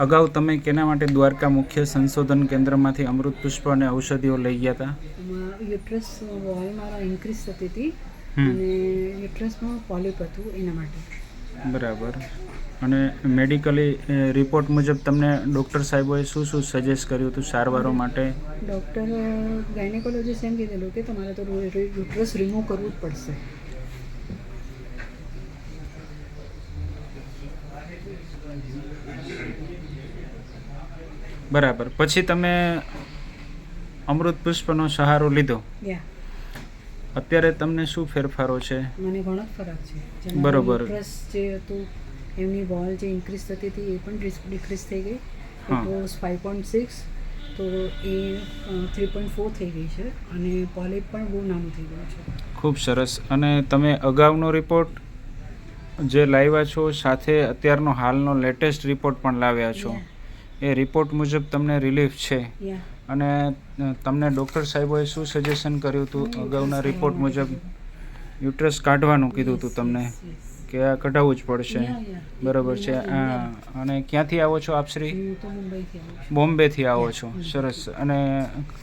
અગાઉ તમે કેના માટે દ્વારકા મુખ્ય સંશોધન કેન્દ્રમાંથી અમૃત પુષ્પ અને ઔષધિઓ લઈ ગયા હતા યુટ્રસ વોલ મારા ઇન્ક્રીઝ થતી હતી. અને યુટ્રસમાં પોલિપ હતું એના માટે. બરાબર. અને મેડિકલી રિપોર્ટ મુજબ તમને ડૉક્ટર સાહેબોએ શું શું સજેસ્ટ કર્યું હતું સારવારો માટે? ડૉક્ટર ગાયનેકોલોજીસ્ટ એમ કીધેલું કે તમારે તો યુટ્રસ રિમૂવ કરવું જ પડશે. બરાબર. પછી તમે અમૃત પુષ્પનો સહારો લીધો. અત્યારે તમને શું ફેરફારો છે? મને ઘણો ફરક છે. બરોબર. જે હતું એમની બોલ જે ઇન્ક્રીઝ થતી હતી એ પણ ડિક્રીઝ થઈ ગઈ. ઇટ ફાઇવ પોઈન્ટ સિક્સ તો એ થ્રી પોઈન્ટ ફોર થઈ ગઈ છે અને પોલિપ પણ બહુ નાનું થઈ ગયું છે. ખૂબ સરસ. અને તમે અગાઉનો રિપોર્ટ જે લાવ્યા છો સાથે અત્યારનો હાલનો લેટેસ્ટ રિપોર્ટ પણ લાવ્યા છો. એ રિપોર્ટ મુજબ તમને રિલીફ છે. અને તમને ડૉક્ટર સાહેબોએ શું સજેશન કર્યું હતું? અગાઉના રિપોર્ટ મુજબ યુટ્રસ કાઢવાનું કીધું હતું તમને કે આ કઢાવવું જ પડશે. બરાબર છે. અને ક્યાંથી આવો છો આપ શ્રી? બોમ્બેથી આવો છો. સરસ. અને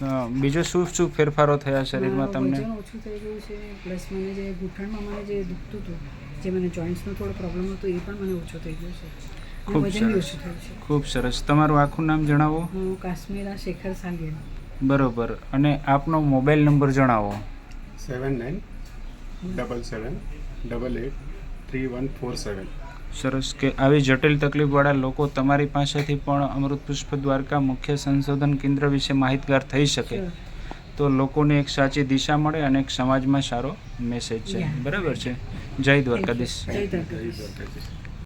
બીજો બીજું શું શું ફેરફારો થયા શરીરમાં તમને? ઓછું થઈ ગયું છે. પ્લસ મને જે ઘૂંટણમાં મને જે દુખતું હતું જે મને જોઈન્ટ્સનો થોડો પ્રોબ્લેમ હતો એ પણ મને ઓછો થઈ ગયો છે. ખૂબ સરસ. ખૂબ સરસ. તમારું આખું નામ જણાવો? હું કાશ્મીરા શેખર સાંગેલ બરોબર. અને આપનો મોબાઈલ નંબર જણાવો. Seven nine double seven double eight three one four seven. સરસ કે આવી જટિલ તકલીફવાળા લોકો તમારી પાસેથી પણ અમૃત પુષ્પ દ્વારકા મુખ્ય સંશોધન કેન્દ્ર વિશે માહિતગાર થઈ શકે. તો લોકોને એક સાચી દિશા મળે અને એક સમાજમાં સારો મેસેજ છે. બરાબર છે? જય દ્વારકાધીશ. જય દ્વારકાધીશ.